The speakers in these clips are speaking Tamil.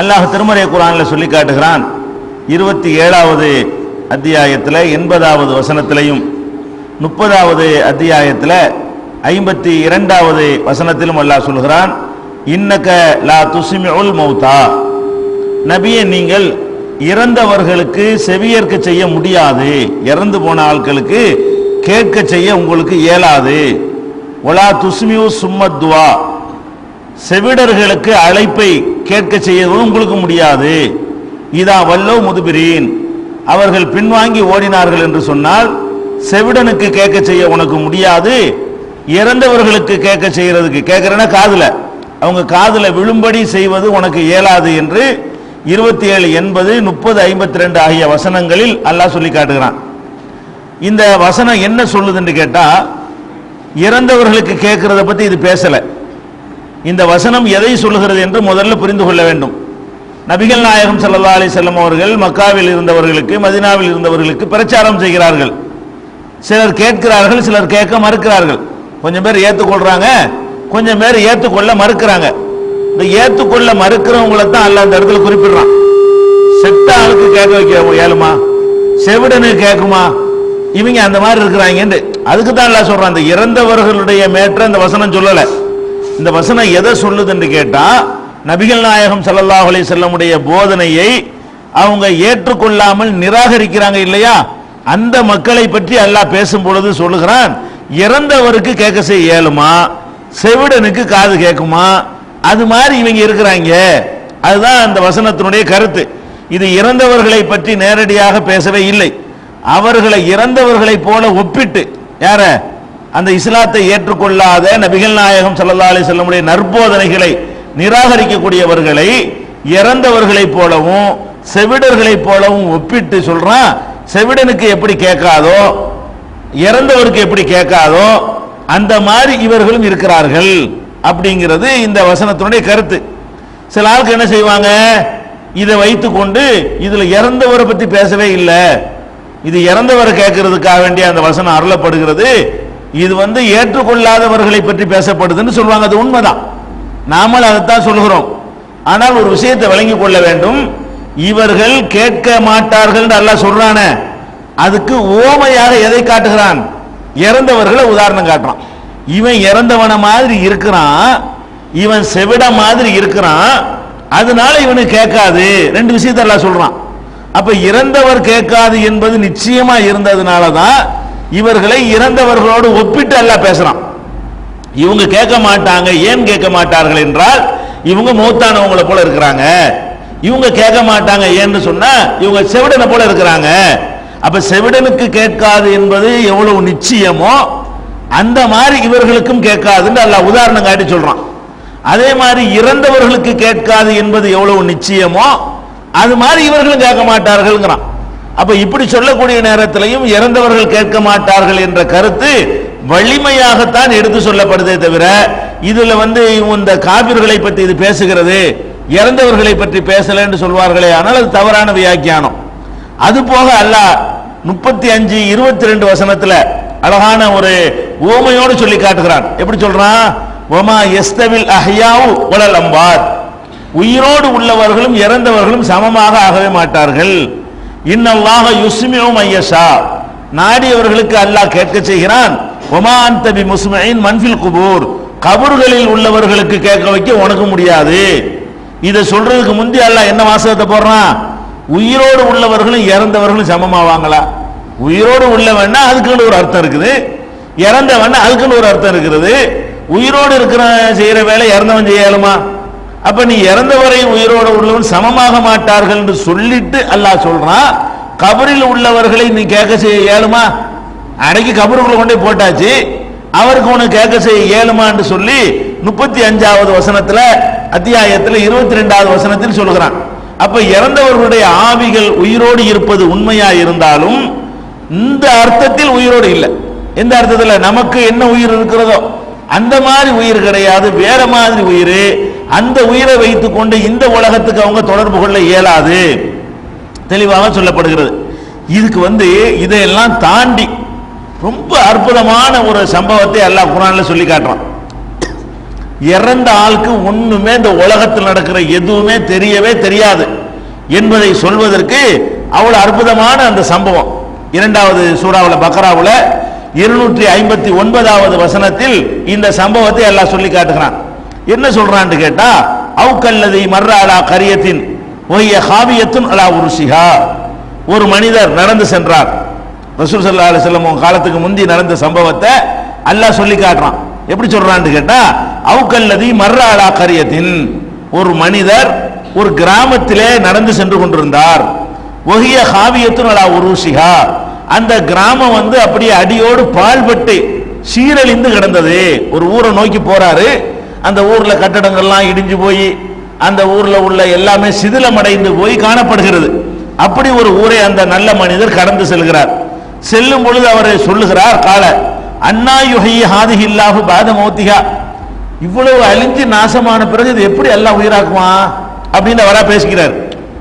அல்லாஹ் திருமறை குரான்ல சொல்லி காட்டுகிறான். இருபத்தி ஏழாவது அத்தியாயத்தில் எண்பதாவது வசனத்திலையும் முப்பதாவது அத்தியாயத்தில் ஐம்பத்தி இரண்டாவது வசனத்திலும் அல்லாஹ் சொல்கிறான் இன்னக்க லா துசிமிஉல் மௌதா நபியை நீங்கள் இறந்தவர்களுக்கு செவியேற்க செய்ய முடியாது. இறந்து போன ஆட்களுக்கு கேட்க செய்ய உங்களுக்கு இயலாது. ஒலா துஸ்மியு சும்மத்வா செவிடர்களுக்கு அழைப்பை கேட்க செய்யவும் உங்களுக்கு முடியாது. இதா வல்லோ முதுபிரீன். அவர்கள் பின்வாங்கி ஓடினார்கள் என்று சொன்னால் செவிடனுக்கு கேட்க செய்ய உனக்கு முடியாது. இறந்தவர்களுக்கு கேட்க செய்யறதுக்கு கேட்கிறேன்னா காதுல. அவங்க காதுல விழும்படி செய்வது உனக்கு இயலாது என்று இருபத்தி ஏழு எண்பது முப்பது ஐம்பத்தி ரெண்டு ஆகிய வசனங்களில் அல்லாஹ் சொல்லி காட்டுகிறான். இந்த வசனம் என்ன சொல்லுதுன்னு கேட்டா இறந்தவர்களுக்கு கேட்கறத பத்தி இது பேசலை. இந்த வசனம் எதை சொல்லுகிறது என்று முதல்ல புரிந்து கொள்ள வேண்டும். நபிகள் நாயகம் சல்லா அலி செல்லம் அவர்கள் மக்காவில் இருந்தவர்களுக்கு மதினாவில் இருந்தவர்களுக்கு பிரச்சாரம் செய்கிறார்கள். சிலர் கேட்கிறார்கள் சிலர் கேட்க மறுக்கிறார்கள். கொஞ்சம் பேர் ஏற்றுக்கொள்றாங்க கொஞ்சம் பேர் ஏற்றுக்கொள்ள மறுக்கிறாங்க. இந்த ஏற்றுக்கொள்ள மறுக்கிறவங்களை தான் அல்ல அந்த இடத்துல குறிப்பிடுறான். செத்த ஆளுக்கு கேட்க வைக்க இயலுமா செவிடனுக்கு கேட்குமா? இவங்க அந்த மாதிரி இருக்கிறாங்கன்னு அதுக்கு தான் எல்லாம் சொல்றான் அந்த இறந்தவர்களுடைய மேற்ற இந்த வசனம் சொல்லலை. இந்த வசனம் எதை சொல்லுதுன்னு கேட்டா நபிகள் நாயகம் சல்லாஹ் அலி செல்லமுடைய போதனையை அவங்க ஏற்றுக்கொள்ளாமல் நிராகரிக்கிறாங்க இல்லையா? அந்த மக்களை பற்றி அல்லாஹ் பேசும் பொழுது சொல்லுகிறான் இறந்தவருக்கு கேட்க செய்ய இயலுமா செவிடனுக்கு காது கேட்குமா? அது மாதிரி இவங்க இருக்கிறாங்க. அதுதான் அந்த வசனத்தினுடைய கருத்து. இது இறந்தவர்களை பற்றி நேரடியாக பேசவே இல்லை. அவர்களை இறந்தவர்களை போல ஒப்பிட்டு யார? அந்த இஸ்லாத்தை ஏற்றுக்கொள்ளாத நபிகள் நாயகம் சல்லா அலி செல்லமுடைய நற்போதனைகளை நிராகரிக்கக்கூடியவர்களை இறந்தவர்களைப் போலவும் செவிடர்களைப் போலவும் ஒப்பிட்டு சொல்றான் செவிடனுக்கு எப்படி கேட்காதோ இறந்தவருக்கு எப்படி கேட்காதோ அந்த மாதிரி இவர்களும் இருக்கிறார்கள் அப்படிங்கிறது இந்த வசனத்தினுடைய கருத்து. சில ஆளுக்கு என்ன செய்வாங்க? இதை வைத்துக்கொண்டு இதுல இறந்தவரை பத்தி பேசவே இல்லை. இது இறந்தவரை கேட்கறதுக்காக வேண்டிய அந்த வசனம் அருளப்படுகிறது. இது வந்து ஏற்றுக்கொள்ளாதவர்களை பற்றி பேசப்படுதுன்னு சொல்லுவாங்க. அது உண்மைதான். நாமல் அதைத்தான் சொல்கிறோம் ஆனால் ஒரு விஷயத்தை விளங்கி கொள்ள வேண்டும். இவர்கள் கேட்க மாட்டார்கள் நல்லா சொல்றான. அதுக்கு ஓமையாக எதை காட்டுகிறான்? இறந்தவர்களை உதாரணம் காட்டுறான். இவன் இறந்தவன மாதிரி இருக்கிறான். இவன் செவிட மாதிரி இருக்கிறான். அதனால இவனுக்கு கேட்காது. ரெண்டு விஷயத்தை எல்லாம் சொல்றான். அப்ப இறந்தவர் கேட்காது என்பது நிச்சயமா இருந்ததுனால தான் இவர்களை இறந்தவர்களோடு ஒப்பிட்டு எல்லாம் பேசுறான். இவங்க கேட்க மாட்டாங்க ஏன் கேட்க மாட்டார்கள் என்றால் இவங்க மூத்தானவங்களை போல இருக்கிறாங்க. இவங்க கேட்க மாட்டாங்க ஏன்னு சொன்னா இவங்க செவிடனை போல இருக்கிறாங்க. அப்ப செவிடனுக்கு கேட்காது என்பது எவ்வளவு நிச்சயமோ அந்த மாதிரி இவர்களுக்கும் கேட்காதுன்னு அல்ல உதாரணம் காட்டி சொல்றான். அதே மாதிரி இறந்தவர்களுக்கு கேட்காது என்பது எவ்வளவு நிச்சயமோ அது மாதிரி இவர்களும் கேட்க மாட்டார்கள்ங்கிறான். அப்ப இப்படி சொல்லக்கூடிய நேரத்திலையும் இறந்தவர்கள் கேட்க மாட்டார்கள் என்ற கருத்து வலிமையாகத்தான் எடுத்து சொல்லப்படுதே தவிர இதுல வந்து இந்த காபிர்களை பற்றி இது பேசுகிறது இறந்தவர்களை பற்றி பேசலன்னு சொல்வார்களே ஆனால் அது தவறான வியாக்கியானம். அது போக அல்லாஹ் முப்பத்தி அஞ்சு இருபத்தி ரெண்டு வசனத்துல அழகான ஒரு ஓமையோடு சொல்லி காட்டுகிறான். எப்படி சொல்றான்? ஒமா எஸ்தவில் அஹ்யாவு உலல் அம்பாத் உயிரோடு உள்ளவர்களும் இறந்தவர்களும் சமமாக ஆகவே மாட்டார்கள். இன்னல்லாக யுஸ்மியும் ஐயஷா நாடியவர்களுக்கு அல்லாஹ் கேட்க செய்கிறான் ஒமா அந்த பி மன்ஃபில் குபூர். கபூர்களில் உள்ளவர்களுக்கு கேட்க வைக்க உனக்கு முடியாது. இதை சொல்றதுக்கு முந்தி அல்லாஹ் என்ன வாசகத்தை போடுறான்? உயிரோடு உள்ளவர்களும் இறந்தவர்களும் சமமாவாங்களா உயிரோடு உள்ளவன்னா அதுக்குன்னு ஒரு அர்த்தம் இருக்குது. இறந்தவன்னா அதுக்குன்னு ஒரு அர்த்தம் இருக்கிறது உயிரோடு இருக்கிற செய்யற வேலை இறந்தவன் செய்யலுமா அப்ப நீ இறந்தவரை உயிரோடு உள்ளவன் சமமாக மாட்டார்கள் என்று சொல்லிட்டு அல்லாஹ் சொல்றான். கபரில் உள்ளவர்களை நீ கேட்க செய்ய இயலுமா? அன்னைக்கு கபருக்குள்ள கொண்டே போட்டாச்சு. அவருக்கு உனக்கு கேட்க செய்ய இயலுமான்னு சொல்லி முப்பத்தி அஞ்சாவது வசனத்துல அத்தியாயத்தில் இருபத்தி ரெண்டாவது வசனத்தில் சொல்கிறான் அப்ப இறந்தவர்களுடைய ஆவிகள் உயிரோடு இருப்பது உண்மையா இருந்தாலும் இந்த அர்த்தத்தில் உயிரோடு இல்லை. எந்த அர்த்தத்தில்? நமக்கு என்ன உயிர் இருக்கிறதோ. அந்த மாதிரி உயிர் கிடையாது வேற மாதிரி உயிர். அந்த உயிரை வைத்துக் கொண்டு இந்த உலகத்துக்கு அவங்க தொடர்பு கொள்ள இயலாது. தெளிவாக சொல்லப்படுகிறது. இதுக்கு வந்து இதையெல்லாம் தாண்டி ரொம்ப அற்புதமான ஒரு சம்பவத்தை அல்லாஹ் குரான்ல சொல்லி காட்டுறான். இறந்த ஆளுக்கு ஒண்ணுமே இந்த உலகத்தில் நடக்கிற எதுவுமே தெரியவே தெரியாது என்பதை சொல்வதற்கு அவ்வளவு அற்புதமான அந்த சம்பவம். இரண்டாவது சூறாவில் பக்ராவில் இருநூற்றி ஐம்பத்தி ஒன்பதாவது வசனத்தில் இந்த சம்பவத்தை எல்லாம் சொல்லி காட்டுகிறான். என்ன சொல்றான்னு கேட்டா அவுக்கல்லதை மர்ராலா கரியத்தின் ஒய்ய ஹாவியத்துன் அலா உருசிஹா. ஒரு மனிதர் நடந்து சென்றார். ரசூல் சல்லா அலிஸ்லம் காலத்துக்கு முந்தி நடந்த சம்பவத்தை அல்லாஹ் சொல்லி காட்டுறான். எப்படி சொல்றான்னு கேட்டா அவுக்கல்லதி மர்ராலா கரியத்தின் ஒரு மனிதர் ஒரு கிராமத்திலே நடந்து சென்று கொண்டிருந்தார். ஒகிய ஹாவியத்துன் அலா உருசிஹா. அந்த கிராமம் வந்து அப்படியே அடியோடு பால்பட்டு சீரழிந்து கிடந்தது. ஒரு ஊரை நோக்கி போறாரு. அந்த ஊர்ல கட்டடங்கள்லாம் இடிஞ்சு போய் அந்த ஊர்ல உள்ள எல்லாமே சிதிலமடைந்து போய் காணப்படுகிறது. அப்படி ஒரு ஊரை அந்த நல்ல மனிதர் கடந்து செல்கிறார். செல்லும் பொழுது அவர் சொல்லுகிறார் கால அண்ணா யுஹி ஹாதிஹி இல்லாஹு பாத மௌத்திகா இவ்வளவு அழிஞ்சு நாசமான பிறகு இது எப்படி எல்லாம் உயிராக்குவான்? அப்படின்னு அவரா பேசுகிறார்.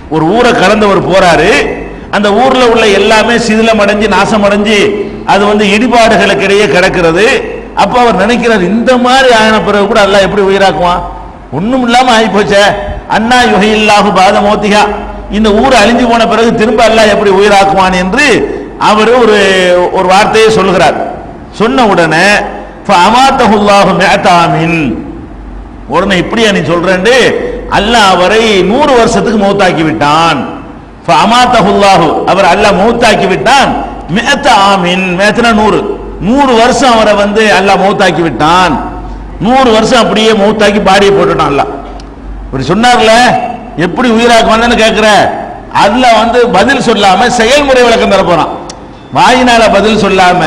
ஒரு ஊரை கடந்தவர் போறாரு. அந்த ஊர்ல உள்ள எல்லாமே சிதிலம் அடைஞ்சு நாசம் அடைஞ்சு அது வந்து இடிபாடுகளுக்கு இடையே கிடக்கிறது. அப்ப அவர் நினைக்கிறார் இந்த மாதிரி ஆயின பிறகு கூட அல்லாஹ் எப்படி உயிராக்குவான்? ஒண்ணும் இல்லாம ஆகி போச்சே அண்ணா யுகையில்லாஹு பாத மோத்திகா இந்த ஊர் அழிஞ்சு போன பிறகு திரும்ப அல்லாஹ் எப்படி உயிராக்குவான் என்று அவர் ஒரு ஒரு வார்த்தையை சொல்லுகிறார். சொன்ன உடனே அமாத்தஹுல்லாஹு மேத்தாமின் உடனே இப்படியா நீ சொல்றேன் அல்லாஹ் அவரை நூறு வருஷத்துக்கு மௌத்தாக்கி விட்டான். அமாத்தஹுல்லாஹு அவர் அல்லாஹ் மௌத்தாக்கி விட்டான் மேத்த ஆமின். மேத்தனா நூறு. நூறு வருஷம் அவரை வந்து அல்லாஹ் மௌத்தாக்கி விட்டான் நூறு வருஷம் அப்படியே மௌத்தாக்கி பாடியை போட்டுட்டான் அல்லாஹ். இப்படி சொன்னார்ல எப்படி உயிராக்குவான்னு கேட்கிற அதுல வந்து பதில் சொல்லாம செயல்முறை விளக்கம் தர போறான். வாயினால பதில் சொல்லாம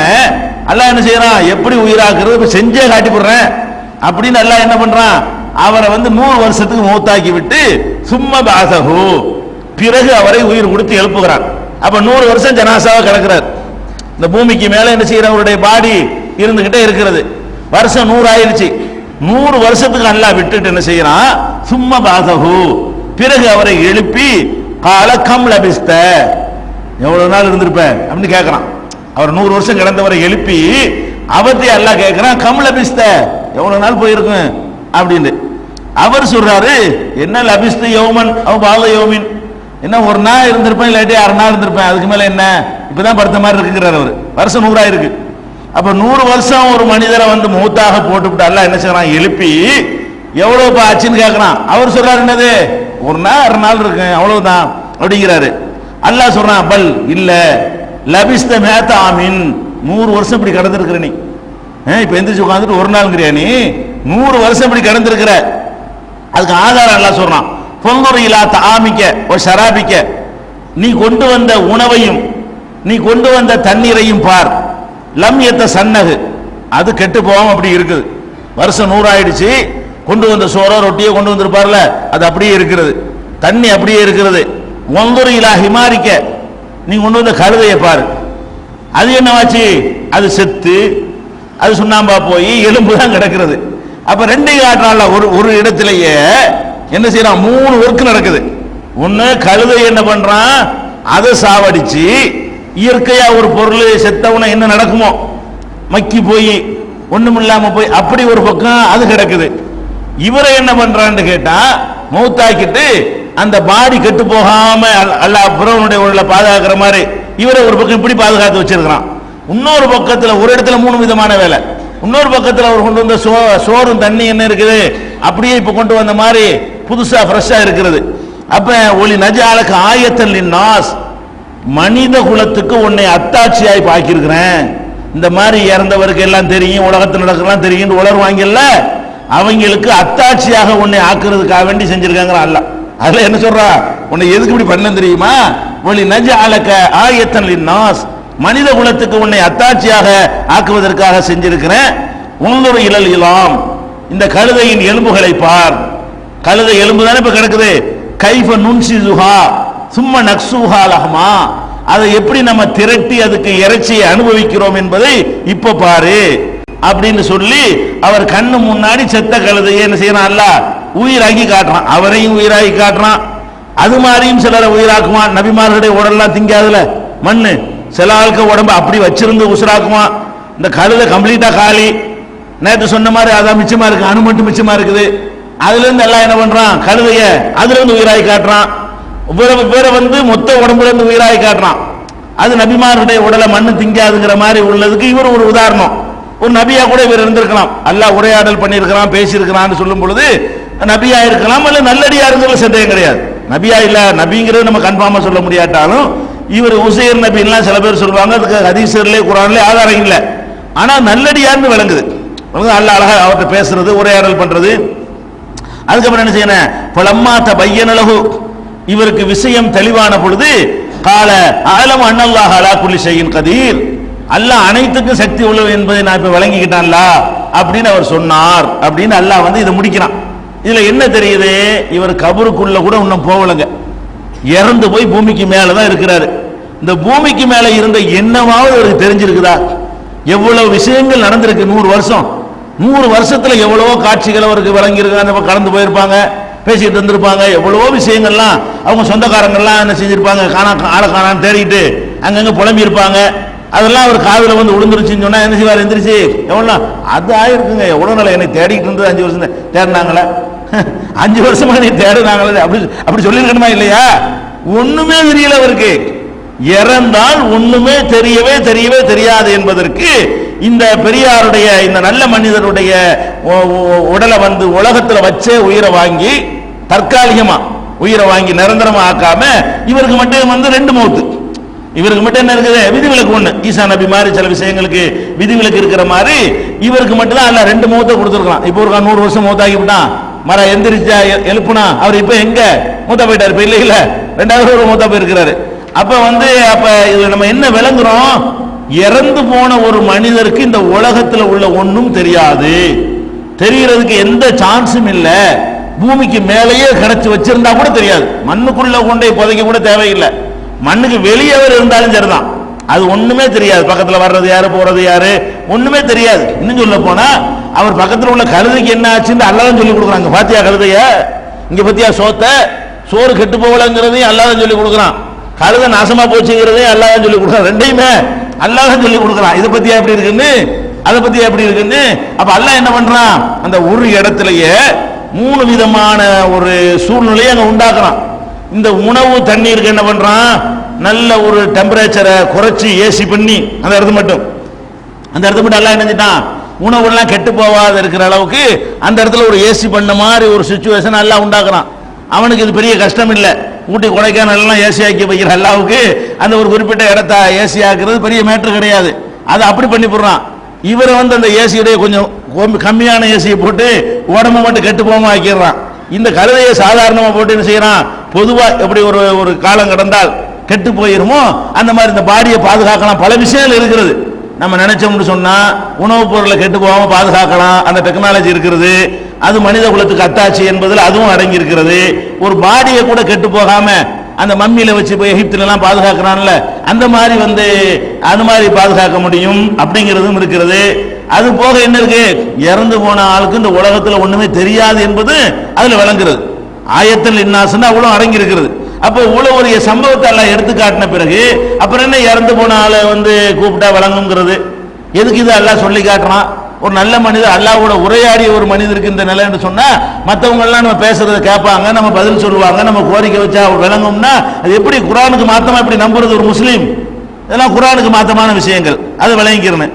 அல்லாஹ் என்ன செய்யறான்? எப்படி உயிராக்குறது? செஞ்சே காட்டி போடுறேன். அப்படின்னு அல்லாஹ் என்ன பண்றான்? அவரை வந்து நூறு வருஷத்துக்கு மூத்தாக்கி விட்டு சும்மா பாசகு பிறகு அவரை உயிர் கொடுத்து எழுப்புகிறான் அப்ப நூறு வருஷம் ஜனாசாவா கிடக்கிறார். இந்த பூமிக்கு மேல என்ன செய்யற அவருடைய பாடி இருந்துகிட்டே இருக்கிறது. வருஷம் நூறு ஆயிடுச்சு நூறு வருஷத்துக்கு அல்லா விட்டுட்டு என்ன செய்யறான் சும்மா பாதகு பிறகு அவரை எழுப்பி காலக்கம் லபிஸ்த. எவ்வளவு நாள் இருந்திருப்பேன் அப்படின்னு கேட்கிறான் அவர் நூறு வருஷம் கிடந்தவரை எழுப்பி அவத்தை அல்லாஹ் கேட்கிறான் கம் லபிஸ்த. எவ்வளவு நாள் போயிருக்கும்? அப்படின்னு. அவர் சொல்றாரு என்ன லபிஸ்த யோமன்? அவன் பால யோமின். என்ன ஒரு நாள் இருந்திருப்பேன் இல்லாட்டி அரை நாள் இருந்திருப்பேன். அதுக்கு மேல என்ன? இப்பதான் படுத்த மாதிரி இருக்குங்கிறார் அவர். வருஷம் நூறா இருக்கு. அப்ப நூறு வருஷம் ஒரு மனிதரை வந்து மூத்தாக போட்டுவிட்டு அல்ல என்ன செய்யறான்? எழுப்பி எவ்வளவு ஆச்சுன்னு கேட்கறான் அவர் சொல்றாரு என்னது? ஒரு நாள் அரை நாள் இருக்கு. அவ்வளவுதான் அப்படிங்கிறாரு. அல்லாஹ் சொல்றான் பல் இல்ல. லபிஸ்த மேத்த ஆமின் நூறு வருஷம் இப்படி கடந்திருக்கிற நீ. இப்போ இப்ப எந்திரிச்சு உட்காந்துட்டு ஒரு நாள்ங்கிறியா நீ? நூறு வருஷம் இப்படி கடந்திருக்கிற. அதுக்கு ஆதாரம் எல்லாம் சொல்றான். பொங்குரு இலா தாமிக்க ஒரு ஷராபிக்க நீ கொண்டு வந்த உணவையும் நீ கொண்டு வந்த தண்ணீரையும் பார். லம் எத்த சன்னகு அது கெட்டு போகாம அப்படி இருக்குது. வருஷம் நூறாயிடுச்சு. கொண்டு வந்த சோறோ ரொட்டியோ கொண்டு வந்திருப்பார்ல அது அப்படியே இருக்கிறது. தண்ணி அப்படியே இருக்கிறது. ஒங்குரு இலா ஹிமாரிக்க. நீ கொண்டு வந்த கழுதையை பாரு. அது என்னவாச்சு? அது செத்து. அது சுண்ணாம்பா போய் எலும்பு தான் கிடக்கிறது. அப்ப ரெண்டு காட்டுறான்ல ஒரு ஒரு இடத்திலேயே என்ன செய்யறான் மூணு ஒர்க் நடக்குது. ஒண்ணு கழுதை என்ன பண்றான்? அதை சாவடிச்சு இயற்கையா ஒரு பொருள் செத்தவன என்ன நடக்குமோ? மக்கி போய் ஒண்ணும் இல்லாம போய் அப்படி ஒரு பக்கம் அது கிடக்குது. இவரை என்ன பண்றான்னு கேட்டா மௌத்தாக்கிட்டு அந்த பாடி கெட்டு போகாம அல்ல- புறவனுடைய உடலை பாதுகாக்கிற மாதிரி இவரை ஒரு பக்கம் இப்படி பாதுகாத்து வச்சிருக்கிறான். இன்னொரு பக்கத்துல ஒரு இடத்துல மூணு விதமான வேலை. இன்னொரு பக்கத்துல அவர் கொண்டு வந்த சோ சோறும் தண்ணி என்ன இருக்குது? அப்படியே இப்ப கொண்டு வந்த மாதிரி புதுசா ஃப்ரெஷ்ஷா இருக்கிறது. அப்ப ஒளி நஜாலக்கு ஆயத்தல் நாஸ் மனித குலத்துக்கு உன்னை அத்தாட்சியாய் பாக்கியிருக்கிறேன். இந்த மாதிரி இறந்தவருக்கு எல்லாம் தெரியும் உலகத்தில் நடக்கலாம் தெரியும் உணர்வாங்கல்ல அவங்களுக்கு அத்தாட்சியாக உன்னை ஆக்குறதுக்காக வேண்டி செஞ்சிருக்காங்க அல்ல. அதுல என்ன சொல்றா? உன்னை எதுக்கு இப்படி பண்ண தெரியுமா? ஒளி நஜ அலக்க ஆயத்தன் நாஸ் மனித குலத்துக்கு உன்னை அத்தாட்சியாக ஆக்குவதற்காக செஞ்சிருக்கிறேன். உன்னொரு இழல் இலாம். இந்த கழுதையின் எலும்புகளை பார். கழுத எலும்பு தானே இப்ப கிடக்குது? கைஃப நுன்சிதுஹா சும்மா நக்சுஹா லஹமா. அதை எப்படி நம்ம திரட்டி அதுக்கு இறைச்சியை அனுபவிக்கிறோம் என்பதை இப்ப பாரு. அப்படின்னு சொல்லி அவர் கண்ணு முன்னாடி செத்த கழுதையை என்ன செய்யறான் அல்ல உயிராக்கி காட்டுறான். அவரையும் உயிராக்கி காட்டுறான். அது மாதிரியும் சிலரை உயிராக்குவான். நபிமார்களுடைய உடல்லாம் திங்காதுல. மண்ணு. சில ஆளுக்கு உடம்பு அப்படி வச்சிருந்து உசுராக்குவான். இந்த கழுதை கம்ப்ளீட்டா காலி. நேற்று சொன்ன மாதிரி அதான் மிச்சமா இருக்கு. அணு மட்டும் மிச்சமா இருக்குது. அதுல இருந்து எல்லாம் என்ன பண்றான்? கழுதைய அதுல இருந்து உயிராய் காட்டுறான். வேற வேற வந்து மொத்த உடம்புல இருந்து உயிராய் காட்டுறான். அது நபிமாருடைய உடலை மண்ணு திங்காதுங்கிற மாதிரி உள்ளதுக்கு இவர் ஒரு உதாரணம். ஒரு நபியா கூட இவர் இருந்திருக்கலாம். அல்லா உரையாடல் பண்ணியிருக்கிறான் பேசியிருக்கிறான்னு சொல்லும் பொழுது நபியா இருக்கலாம் அல்ல நல்லடியா இருக்கிறது சந்தேகம் கிடையாது. நபியா இல்ல நபிங்கிறது நம்ம கன்ஃபார்மா சொல்ல முடியாட்டாலும் இவர் உசைர் நபின்லாம் சில பேர் சொல்லுவாங்க அதுக்கு ஹதீசர்லே குரான்லே ஆதாரம் இல்லை. ஆனா நல்லடியார்னு விளங்குது. அல்ல அழகா அவர்கிட்ட பேசுறது உரையாடல் பண்றது. அதுக்கப்புறம் என்ன செய்யணும் பலம்மா தபையனலகு இவருக்கு விஷயம் தெளிவான பொழுது கால ஆலம் அண்ணல்லாஹ் அலா குல்லி ஷையின் கதீர். அல்லாஹ் அனைத்துக்கும் சக்தி உள்ளது என்பதை நான் இப்ப விளங்கிக்கிட்டான்ல? அப்படின்னு அவர் சொன்னார். அப்படின்னு அல்லாஹ் வந்து இதை முடிக்கிறான். இதுல என்ன தெரியுது? இவர் கபருக்குள்ள கூட இன்னும் போகலங்க. இறந்து போய் பூமிக்கு மேலதான் இருக்கிறாரு. இந்த பூமிக்கு மேல இருந்த என்னவாவது அவருக்கு தெரிஞ்சிருக்குதா? எவ்வளவு விஷயங்கள் நடந்திருக்கு நூறு வருஷம். நூறு வருஷத்துல எவ்வளவோ காட்சிகள் அவருக்கு விளங்கி இருக்கு அந்த போயிருப்பாங்க பேசிட்டு இருந்திருப்பாங்க. எவ்வளவோ விஷயங்கள்லாம் அவங்க சொந்தக்காரங்கள்லாம் என்ன செஞ்சிருப்பாங்க காணா ஆளை காணான்னு தேடிட்டு அங்கங்க புலம்பியிருப்பாங்க. அதெல்லாம் அவர் காதில் வந்து விழுந்துருச்சுன்னு சொன்னா என்ன செய்வார்? எந்திரிச்சு எவ்வளோ அது ஆயிருக்குங்க. எவ்வளவு நாள் என்னை தேடிட்டு இருந்தது? அஞ்சு வருஷம் தேடினாங்களே? அஞ்சு வருஷமா நீ தேடினாங்களே? அப்படி அப்படி சொல்லியிருக்கணுமா இல்லையா? ஒண்ணுமே தெரியல அவருக்கு. இறந்தால் ஒண்ணுமே தெரியவே தெரியவே தெரியாது என்பதற்கு இந்த பெரியாருடைய இந்த நல்ல மனிதருடைய உடலை வந்து உலகத்துல வச்சே உயிரை வாங்கி தற்காலிகமா உயிரை வாங்கி நிரந்தரமா ஆக்காம இவருக்கு மட்டும் வந்து ரெண்டு மௌத்து. இவருக்கு மட்டும் என்ன இருக்குது? விதிவிலக்கு ஒண்ணு. ஈசா நபி மாதிரி சில விஷயங்களுக்கு விதிவிலக்கு இருக்கிற மாதிரி இவருக்கு மட்டும் தான் அல்ல ரெண்டு மௌத்தை கொடுத்துருக்கலாம். இப்போ ஒரு நூறு வருஷம் மௌத்தாக்கி விட்டான் மர எந்திரிச்சா எ- எழுப்புனா அவர் இப்ப எங்க? மூத்தா போயிட்டாரு. இப்ப இல்ல இல்ல. ரெண்டாவது ஒரு மூத்தா போயிருக்கிறாரு. அப்ப வந்து அப்ப இதுல நம்ம என்ன விளங்குறோம்? இறந்து போன ஒரு மனிதருக்கு இந்த உலகத்தில் உள்ள ஒன்றும் தெரியாது. தெரியறதுக்கு எந்த சான்ஸும் இல்லை. பூமிக்கு மேலேயே கிடைச்சி வச்சிருந்தா கூட தெரியாது. மண்ணுக்குள்ள கொண்டே புதைக்க கூட தேவையில்லை. மண்ணுக்கு வெளியே அவர் இருந்தாலும் சரிதான். அது ஒண்ணுமே தெரியாது. பக்கத்துல வர்றது யாரு போறது யாரு? ஒண்ணுமே தெரியாது. இன்னும் சொல்ல போனா அவர் பக்கத்துல உள்ள கழுதைக்கு என்ன ஆச்சுன்னு அல்லாதான் சொல்லி கொடுக்குறாங்க. பாத்தியா கழுதைய? இங்க பத்தியா சோத்த? சோறு கெட்டு போகலங்கிறதையும் அல்லாதான் சொல்லி கொடுக்குறான். கழுதை நாசமா போச்சுங்கிறதையும் அல்லாதான் சொல்லி கொடுக்குறான். ரெண்டையுமே அல்லாஹ் சொல்லி கொடுக்குறான். இதை பத்தி எப்படி இருக்குன்னு? அதை பத்தி எப்படி இருக்குன்னு? அப்ப அல்லாஹ் என்ன பண்றான்? அந்த ஒரு இடத்துலயே மூணு விதமான ஒரு சூழ்நிலையை அங்க உண்டாக்குறான். இந்த உணவு தண்ணீருக்கு என்ன பண்றான்? நல்ல ஒரு டெம்பரேச்சரை குறைச்சி ஏசி பண்ணி அந்த இடத்து மட்டும். அந்த இடத்து மட்டும் எல்லாம் நினைச்சிட்டான் உணவுலாம் கெட்டு போகாத இருக்கிற அளவுக்கு அந்த இடத்துல ஒரு ஏசி பண்ண மாதிரி ஒரு சுச்சுவேஷன் எல்லாம் உண்டாக்குறான். அவனுக்கு இது பெரிய கஷ்டம் இல்லை ஊட்டி கொடைக்கானல் எல்லாம் ஏசி ஆக்கி வைக்கிற அல்லாவுக்கு அந்த ஒரு குறிப்பிட்ட இடத்த ஏசி ஆக்குறது பெரிய மேட்ரு கிடையாது. அதை அப்படி பண்ணி போடுறான். இவரை வந்து அந்த ஏசியுடைய கொஞ்சம் கம்மியான ஏசியை போட்டு உடம்பு மட்டும் கெட்டு போகாம ஆக்கிடுறான். இந்த கழுதையை சாதாரணமாக போட்டு என்ன செய்யறான்? பொதுவாக எப்படி ஒரு ஒரு காலம் கடந்தால் கெட்டு போயிருமோ அந்த மாதிரி இந்த பாடியை பாதுகாக்கலாம். பல விஷயங்கள் இருக்கிறது. நம்ம நினைச்சோம்னு சொன்னா உணவுப் பொருளை கெட்டு போகாம பாதுகாக்கலாம். அந்த டெக்னாலஜி இருக்கிறது. அது மனித குலத்துக்கு அத்தாட்சி என்பதில் அதுவும் அடங்கி இருக்கிறது ஒரு பாடியை கூட கெட்டு போகாம அந்த மம்மியில வச்சு போய் எகிப்துல பாதுகாக்கிறான்ல அந்த மாதிரி வந்து அது மாதிரி பாதுகாக்க முடியும் அப்படிங்கிறதும் இருக்கிறது. அது போக என்ன இருக்கு? இறந்து போன ஆளுக்கு இந்த உலகத்துல ஒண்ணுமே தெரியாது என்பது அதுல விளங்குறது. ஆயத்தில் இன்னாசுன்னு அவ்வளவு அடங்கி இருக்கிறது அப்போ இவ்வளவு ஒரு சம்பவத்தை எல்லாம் எடுத்து காட்டின பிறகு அப்புறம் என்ன இறந்து போன ஆளை வந்து கூப்பிட்டா வழங்குங்கிறது? எதுக்கு இது எல்லாம் சொல்லி காட்டுறான்? ஒரு நல்ல மனிதர் அல்லாவோட உரையாடிய ஒரு மனிதருக்கு இந்த நிலைன்னு சொன்னா மற்றவங்கெல்லாம் நம்ம பேசுறத கேட்பாங்க நம்ம பதில் சொல்லுவாங்க நம்ம கோரிக்கை வச்சா விளங்கும்னா அது எப்படி குரானுக்கு மாத்தமா எப்படி நம்புறது ஒரு முஸ்லீம்? இதெல்லாம் குரானுக்கு மாத்தமான விஷயங்கள். அது விளங்கிக்கிறேன்